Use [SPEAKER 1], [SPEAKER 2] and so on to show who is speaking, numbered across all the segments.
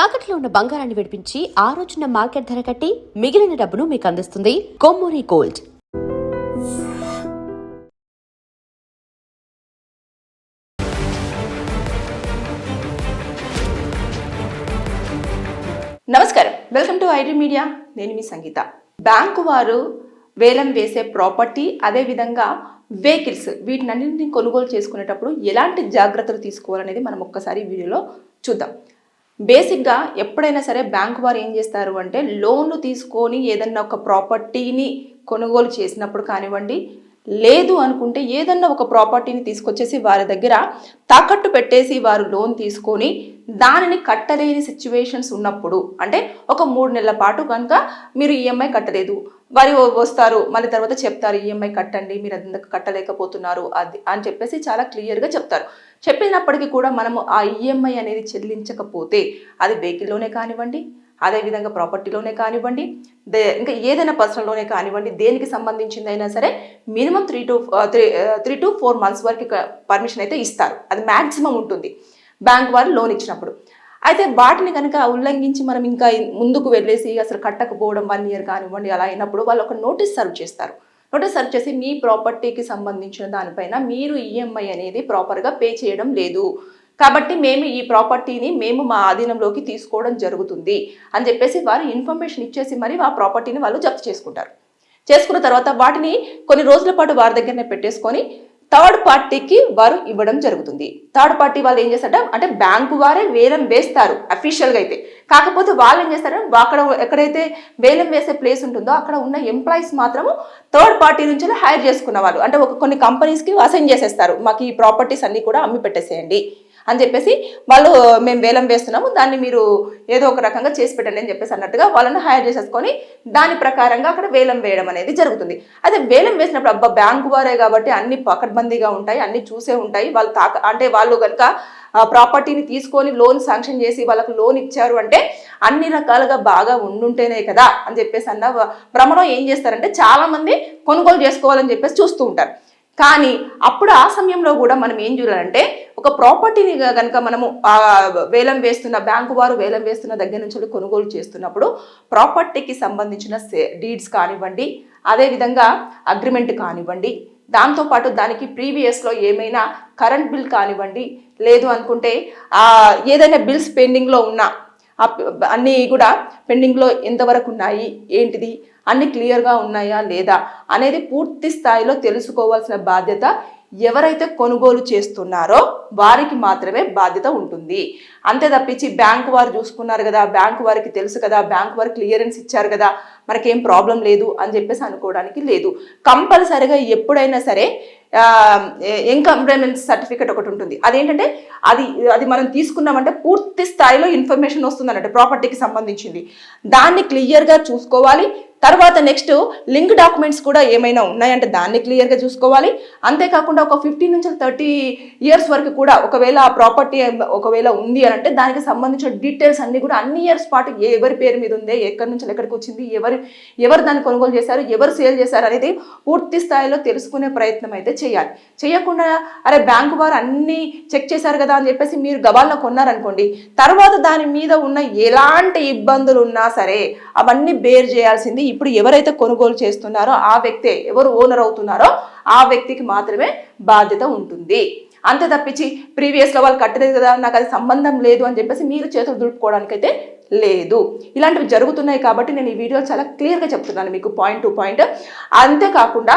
[SPEAKER 1] తాకట్లో ఉన్న బంగారాన్ని విడిపించి ఆ రోజున మార్కెట్ ధర కట్టి మిగిలిన డబ్బును మీకు అందిస్తుంది కొమ్మూరి గోల్డ్.
[SPEAKER 2] నమస్కారం. Welcome to ID media. నేను మీ సంగీత. బ్యాంకు వారు వేలం వేసే ప్రాపర్టీ అదేవిధంగా వెహికల్స్ వీటినన్నింటినీ కొనుగోలు చేసుకునేటప్పుడు ఎలాంటి జాగ్రత్తలు తీసుకోవాలనేది మనం ఒక్కసారి వీడియోలో చూద్దాం. బేసిక్గా ఎప్పుడైనా సరే బ్యాంకు వారు ఏం చేస్తారు అంటే లోన్లు తీసుకొని ఏదన్నా ఒక ప్రాపర్టీని కొనుగోలు చేసినప్పుడు కానివ్వండి లేదు అనుకుంటే ఏదన్నా ఒక ప్రాపర్టీని తీసుకొచ్చేసి వారి దగ్గర తాకట్టు పెట్టేసి వారు లోన్ తీసుకొని దానిని కట్టలేని సిచ్యువేషన్స్ ఉన్నప్పుడు అంటే ఒక మూడు నెలల పాటు కనుక మీరు ఈఎంఐ కట్టలేదు వారి వస్తారు మళ్ళీ తర్వాత చెప్తారు ఈఎంఐ కట్టండి మీరు అందుకు కట్టలేకపోతున్నారు అది అని చెప్పేసి చాలా క్లియర్గా చెప్తారు. చెప్పినప్పటికీ కూడా మనము ఆ ఈఎంఐ అనేది చెల్లించకపోతే అది వెహికల్లోనే కానివ్వండి అదేవిధంగా ప్రాపర్టీలోనే కానివ్వండి దే ఇంకా ఏదైనా పర్సనల్లోనే కానివ్వండి దేనికి సంబంధించిందైనా సరే minimum three to three three to four months వరకు పర్మిషన్ అయితే ఇస్తారు. అది మ్యాక్సిమం ఉంటుంది. బ్యాంక్ వారు లోన్ ఇచ్చినప్పుడు. అయితే వాటిని కనుక ఉల్లంఘించి మనం ఇంకా ముందుకు వెళ్ళేసి అసలు కట్టకపోవడం వన్ ఇయర్ కానివ్వండి అలా అయినప్పుడు వాళ్ళు ఒక నోటీస్ సర్వ్ చేస్తారు. నోటీస్ సర్వ్ చేసి మీ ప్రాపర్టీకి సంబంధించిన దానిపైన మీరు ఈఎంఐ అనేది ప్రాపర్గా పే చేయడం లేదు. కాబట్టి మేము ఈ ప్రాపర్టీని మేము మా ఆధీనంలోకి తీసుకోవడం జరుగుతుంది అని చెప్పేసి వారు ఇన్ఫర్మేషన్ ఇచ్చేసి మరి ఆ ప్రాపర్టీని వాళ్ళు జప్తు చేసుకుంటారు. చేసుకున్న తర్వాత వాటిని కొన్ని రోజుల పాటు వారి దగ్గరనే పెట్టేసుకొని థర్డ్ పార్టీకి వారు ఇవ్వడం జరుగుతుంది. థర్డ్ పార్టీ వాళ్ళు ఏం చేస్తారంటే అంటే బ్యాంకు వారే వేలం వేస్తారు అఫీషియల్గా అయితే. కాకపోతే వాళ్ళు ఏం చేస్తారంటే అక్కడ ఎక్కడైతే వేలం వేసే ప్లేస్ ఉంటుందో అక్కడ ఉన్న ఎంప్లాయీస్ మాత్రము థర్డ్ పార్టీ నుంచి హైర్ చేసుకున్న వాళ్ళు. అంటే ఒక కొన్ని కంపెనీస్కి అసైన్ చేసేస్తారు. మాకు ఈ ప్రాపర్టీస్ అన్నీ కూడా అమ్మి పెట్టేసేయండి. అని చెప్పేసి వాళ్ళు మేము వేలం వేస్తున్నాము దాన్ని మీరు ఏదో ఒక రకంగా చేసి పెట్టండి అని చెప్పేసి అన్నట్టుగా వాళ్ళని హైర్ చేసేసుకొని దాని ప్రకారంగా అక్కడ వేలం వేయడం అనేది జరుగుతుంది. అయితే వేలం వేసినప్పుడు అబ్బా బ్యాంకు వారే కాబట్టి అన్ని పకడ్బందీగా ఉంటాయి అన్ని చూసే ఉంటాయి. వాళ్ళు తాక అంటే వాళ్ళు కనుక ప్రాపర్టీని తీసుకొని లోన్ శాంక్షన్ చేసి వాళ్ళకు లోన్ ఇచ్చారు అంటే అన్ని రకాలుగా బాగా ఉండుంటేనే కదా అని చెప్పేసి అన్న భ్రమలో ఏం చేస్తారంటే చాలామంది కొనుగోలు చేసుకోవాలని చెప్పేసి చూస్తూ ఉంటారు. కానీ అప్పుడు ఆ సమయంలో కూడా మనం ఏం చూడాలంటే ఒక ప్రాపర్టీని కనుక మనము వేలం వేస్తున్న బ్యాంకు వారు వేలం వేస్తున్న దగ్గర నుంచి కొనుగోలు చేస్తున్నప్పుడు ప్రాపర్టీకి సంబంధించిన డీడ్స్ కానివ్వండి అదేవిధంగా అగ్రిమెంట్ కానివ్వండి దాంతోపాటు దానికి ప్రీవియస్లో ఏమైనా కరెంట్ బిల్ కానివ్వండి లేదు అనుకుంటే ఏదైనా బిల్స్ పెండింగ్లో ఉన్నా అన్నీ కూడా పెండింగ్లో ఎంతవరకు ఉన్నాయి ఏంటిది అన్ని క్లియర్గా ఉన్నాయా లేదా అనేది పూర్తి స్థాయిలో తెలుసుకోవాల్సిన బాధ్యత ఎవరైతే కొనుగోలు చేస్తున్నారో వారికి మాత్రమే బాధ్యత ఉంటుంది. అంతే తప్పించి బ్యాంక్ వారు చూసుకున్నారు కదా బ్యాంక్ వారికి తెలుసు కదా బ్యాంక్ వారు క్లియరెన్స్ ఇచ్చారు కదా మనకేం ప్రాబ్లం లేదు అని చెప్పేసి అనుకోవడానికి లేదు. కంపల్సరిగా ఎప్పుడైనా సరే ఎంకంప్లైమెంట్ సర్టిఫికేట్ ఒకటి ఉంటుంది. అదేంటంటే అది అది మనం తీసుకున్నామంటే పూర్తి స్థాయిలో ఇన్ఫర్మేషన్ వస్తుంది అన్నట్టు ప్రాపర్టీకి సంబంధించింది. దాన్ని క్లియర్గా చూసుకోవాలి. తర్వాత నెక్స్ట్ లింక్ డాక్యుమెంట్స్ కూడా ఏమైనా ఉన్నాయంటే దాన్ని క్లియర్గా చూసుకోవాలి. అంతేకాకుండా ఒక ఫిఫ్టీన్ నుంచి థర్టీ ఇయర్స్ వరకు కూడా ఒకవేళ ఆ ప్రాపర్టీ ఒకవేళ ఉంది అని అంటే దానికి సంబంధించిన డీటెయిల్స్ అన్ని కూడా అన్ని ఇయర్స్ పాటు ఎవరి పేరు మీద ఉంది ఎక్కడి నుంచి ఎక్కడికి వచ్చింది ఎవరు ఎవరు దాన్ని కొనుగోలు చేశారు ఎవరు సేల్ చేశారు అనేది పూర్తి స్థాయిలో తెలుసుకునే ప్రయత్నం అయితే చేయాలి. చేయకుండా అరే బ్యాంకు వారు అన్ని చెక్ చేశారు కదా అని చెప్పేసి మీరు గబాల్లో కొన్నారనుకోండి తర్వాత దాని మీద ఉన్న ఎలాంటి ఇబ్బందులు ఉన్నా సరే అవన్నీ బేర్ చేయాల్సింది ఇప్పుడు ఎవరైతే కొనుగోలు చేస్తున్నారో ఆ వ్యక్తే ఎవరు ఓనర్ అవుతున్నారో ఆ వ్యక్తికి మాత్రమే బాధ్యత ఉంటుంది. అంతే తప్పించి ప్రీవియస్లో వాళ్ళు కట్టలేదు కదా నాకు అది సంబంధం లేదు అని చెప్పేసి మీరు చేతులు దుడుపుకోవడానికైతే లేదు. ఇలాంటివి జరుగుతున్నాయి కాబట్టి నేను ఈ వీడియో చాలా క్లియర్గా చెప్తున్నాను మీకు పాయింట్ టు పాయింట్. అంతేకాకుండా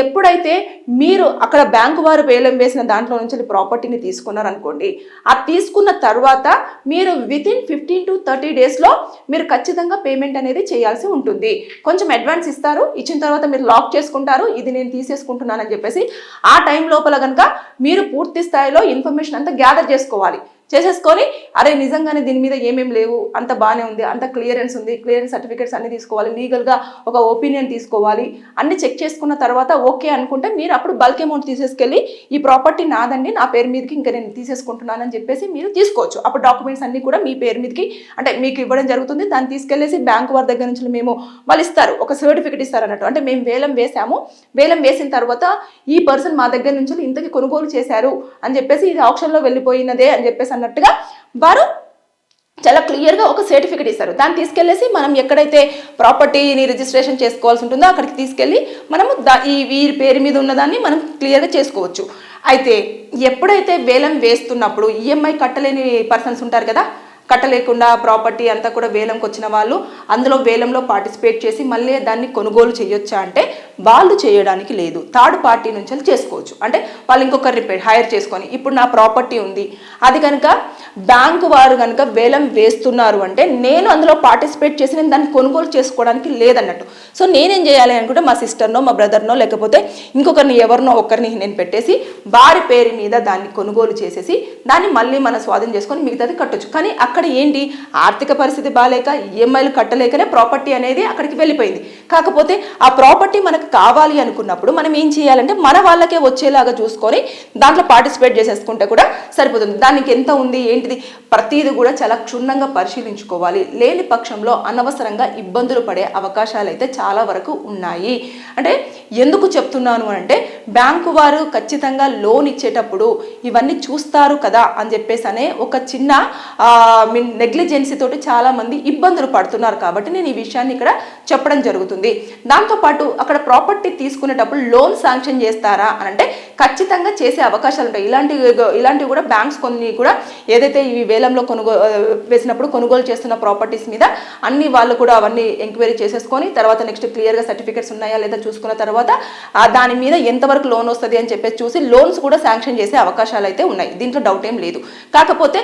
[SPEAKER 2] ఎప్పుడైతే మీరు అక్కడ బ్యాంకు వారు వేలం వేసిన దాంట్లో నుంచి ప్రాపర్టీని తీసుకున్నారనుకోండి ఆ తీసుకున్న తర్వాత మీరు వితిన్ ఫిఫ్టీన్ టు థర్టీ డేస్లో మీరు ఖచ్చితంగా పేమెంట్ అనేది చేయాల్సి ఉంటుంది. కొంచెం అడ్వాన్స్ ఇస్తారు ఇచ్చిన తర్వాత మీరు లాక్ చేసుకుంటారు ఇది నేను తీసేసుకుంటున్నానని చెప్పేసి ఆ టైం లోపల కనుక మీరు పూర్తి స్థాయిలో ఇన్ఫర్మేషన్ అంతా గ్యాదర్ చేసుకోవాలి. చేసేసుకొని అరే నిజంగానే దీని మీద ఏమేం లేవు? అంత బాగానే ఉంది అంత క్లియరెన్స్ ఉంది క్లియరెన్స్ సర్టిఫికేట్స్ అన్ని తీసుకోవాలి లీగల్గా ఒక ఒపీనియన్ తీసుకోవాలి అన్ని చెక్ చేసుకున్న తర్వాత ఓకే అనుకుంటే మీరు అప్పుడు బల్క్ అమౌంట్ తీసేసుకెళ్ళి ఈ ప్రాపర్టీ నాదండి నా పేరు మీదకి ఇంకా నేను తీసేసుకుంటున్నానని చెప్పేసి మీరు తీసుకోవచ్చు. అప్పుడు డాక్యుమెంట్స్ అన్ని కూడా మీ పేరు మీదకి అంటే మీకు ఇవ్వడం జరుగుతుంది దాన్ని తీసుకెళ్ళేసి బ్యాంక్ వారి దగ్గర నుంచి మేము వాళ్ళు ఇస్తారు ఒక సర్టిఫికేట్ ఇస్తారు అన్నట్టు. అంటే మేము వేలం వేసాము వేలం వేసిన తర్వాత ఈ పర్సన్ మా దగ్గర నుంచి ఇంతకి కొనుగోలు చేశారు అని చెప్పేసి ఇది ఆప్షన్లో వెళ్ళిపోయినదే అని చెప్పేసి అన్నట్టుగా వారు చాలా క్లియర్గా ఒక సర్టిఫికేట్ ఇస్తారు. దాన్ని తీసుకెళ్ళేసి మనం ఎక్కడైతే ప్రాపర్టీని రిజిస్ట్రేషన్ చేసుకోవాల్సి ఉంటుందో అక్కడికి తీసుకెళ్ళి మనము దా ఈ వీరి పేరు మీద ఉన్నదాన్ని మనం క్లియర్గా చేసుకోవచ్చు. అయితే ఎప్పుడైతే వేలం వేస్తున్నప్పుడు ఈఎంఐ కట్టలేని పర్సన్స్ ఉంటారు కదా కట్టలేకుండా ప్రాపర్టీ అంతా కూడా వేలంకి వచ్చిన వాళ్ళు అందులో వేలంలో పార్టిసిపేట్ చేసి మళ్ళీ దాన్ని కొనుగోలు చేయొచ్చా అంటే వాళ్ళు చేయడానికి లేదు. థర్డ్ పార్టీ నుంచి వెళ్ళి చేసుకోవచ్చు. అంటే వాళ్ళు ఇంకొకరిని రిపేర్ హైర్ చేసుకొని ఇప్పుడు నా ప్రాపర్టీ ఉంది. అది కనుక బ్యాంకు వారు కనుక వేలం వేస్తున్నారు అంటే నేను అందులో పార్టిసిపేట్ చేసి నేను దాన్ని కొనుగోలు చేసుకోవడానికి లేదన్నట్టు. సో నేనేం చేయాలి అనుకుంటే మా సిస్టర్నో మా బ్రదర్నో లేకపోతే ఇంకొకరిని ఎవరినో ఒకరిని నేను పెట్టేసి వారి పేరు మీద దాన్ని కొనుగోలు చేసేసి దాన్ని మళ్ళీ మనం స్వాధీనం చేసుకొని మిగతాది కట్టొచ్చు. కానీ అక్కడ ఏంటి? ఆర్థిక పరిస్థితి బాగాలేక ఈఎంఐలు కట్టలేకనే ప్రాపర్టీ అనేది అక్కడికి వెళ్ళిపోయింది. కాకపోతే ఆ ప్రాపర్టీ మనకు కావాలి అనుకున్నప్పుడు మనం ఏం చేయాలంటే మన వాళ్ళకే వచ్చేలాగా చూసుకొని దాంట్లో పార్టిసిపేట్ చేసేసుకుంటే కూడా సరిపోతుంది. దానికి ఎంత ఉంది ఏంటిది? ప్రతిదీ కూడా చాలా క్షుణ్ణంగా పరిశీలించుకోవాలి. లేని పక్షంలో అనవసరంగా ఇబ్బందులు పడే అవకాశాలు అయితే చాలా వరకు ఉన్నాయి. అంటే ఎందుకు చెప్తున్నాను అంటే బ్యాంకు వారు ఖచ్చితంగా లోన్ ఇచ్చేటప్పుడు ఇవన్నీ చూస్తారు కదా అని చెప్పేసి అనే ఒక చిన్న మీన్ నెగ్లిజెన్సీ తోటి చాలా మంది ఇబ్బందులు పడుతున్నారు కాబట్టి నేను ఈ విషయాన్ని ఇక్కడ చెప్పడం జరుగుతుంది. దాంతోపాటు అక్కడ ప్రాపర్టీ తీసుకునేటప్పుడు లోన్ శాంక్షన్ చేస్తారా అని అంటే ఖచ్చితంగా చేసే అవకాశాలు ఉంటాయి. ఇలాంటి ఇలాంటివి కూడా బ్యాంక్స్ కొన్ని కూడా ఏదైతే ఇవి వేలంలో కొనుగోలు వేసినప్పుడు కొనుగోలు చేస్తున్న ప్రాపర్టీస్ మీద అన్ని వాళ్ళు కూడా అవన్నీ ఎంక్వైరీ చేసేసుకొని తర్వాత నెక్స్ట్ క్లియర్గా సర్టిఫికేట్స్ ఉన్నాయా లేదా చూసుకున్న తర్వాత దాని మీద ఎంతవరకు లోన్ వస్తుంది అని చెప్పేసి చూసి లోన్స్ కూడా శాంక్షన్ చేసే అవకాశాలు అయితే ఉన్నాయి. దీంట్లో డౌట్ ఏం లేదు. కాకపోతే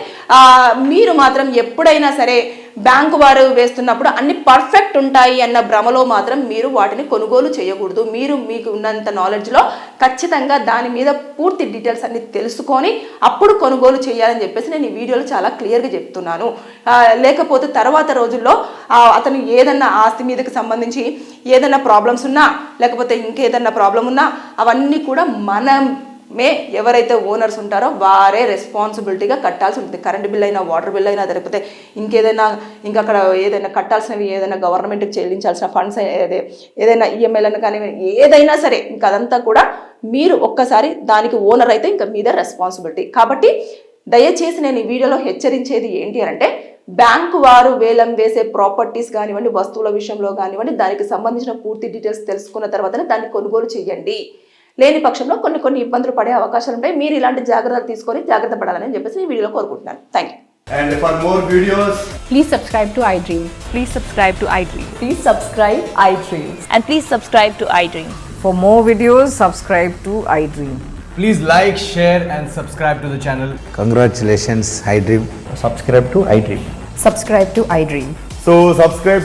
[SPEAKER 2] మీరు మాత్రం ఎప్పుడైనా సరే బ్యాంకు వారు వేస్తున్నప్పుడు అన్ని పర్ఫెక్ట్ ఉంటాయి అన్న భ్రమలో మాత్రం మీరు వాటిని కొనుగోలు చేయకూడదు. మీరు మీకు ఉన్నంత నాలెడ్జ్లో ఖచ్చితంగా దాని మీద పూర్తి డీటెయిల్స్ అన్ని తెలుసుకొని అప్పుడు కొనుగోలు చేయాలని చెప్పేసి నేను ఈ వీడియోలో చాలా క్లియర్గా చెప్తున్నాను. లేకపోతే తర్వాత రోజుల్లో అతను ఏదన్నా ఆస్తి మీదకి సంబంధించి ఏదైనా ప్రాబ్లమ్స్ ఉన్నా లేకపోతే ఇంకేదన్నా ప్రాబ్లం ఉన్నా అవన్నీ కూడా మనం మే ఎవరైతే ఓనర్స్ ఉంటారో వారే రెస్పాన్సిబిలిటీగా కట్టాల్సి ఉంటుంది. కరెంట్ బిల్ అయినా వాటర్ బిల్ అయినా లేకపోతే ఇంకేదైనా ఇంకా అక్కడ ఏదైనా కట్టాల్సినవి ఏదైనా గవర్నమెంట్కి చెల్లించాల్సిన ఫండ్స్ అదే ఏదైనా ఈఎంఐలను కానీ ఏదైనా సరే ఇంకా అదంతా కూడా మీరు ఒక్కసారి దానికి ఓనర్ అయితే ఇంకా మీద రెస్పాన్సిబిలిటీ కాబట్టి దయచేసి నేను ఈ వీడియోలో హెచ్చరించేది ఏంటి అని అంటే బ్యాంకు వారు వేలం వేసే ప్రాపర్టీస్ కానివ్వండి వస్తువుల విషయంలో కానివ్వండి దానికి సంబంధించిన పూర్తి డీటెయిల్స్ తెలుసుకున్న తర్వాతనే దాన్ని కొనుగోలు చేయండి. లేని పక్షంలో కొన్ని కొన్ని ఇబ్బందులు పడే అవకాశాలు ఉంటాయి మీరు ఇలాంటి జాగ్రత్తలు తీసుకొని జాగ్రత్త పడాలని చెప్పేసి ఈ వీడియోలో కోరుకుంటున్నాను thank you
[SPEAKER 3] And for more videos,
[SPEAKER 4] Please subscribe to iDream.
[SPEAKER 5] Please subscribe to iDream.
[SPEAKER 4] Please subscribe iDreams.
[SPEAKER 5] And please subscribe to iDream.
[SPEAKER 4] For more videos, subscribe to iDream.
[SPEAKER 3] please like, share, and subscribe to the channel.
[SPEAKER 6] Congratulations, iDream.
[SPEAKER 7] subscribe to iDream.
[SPEAKER 4] Subscribe to iDream.
[SPEAKER 8] So subscribe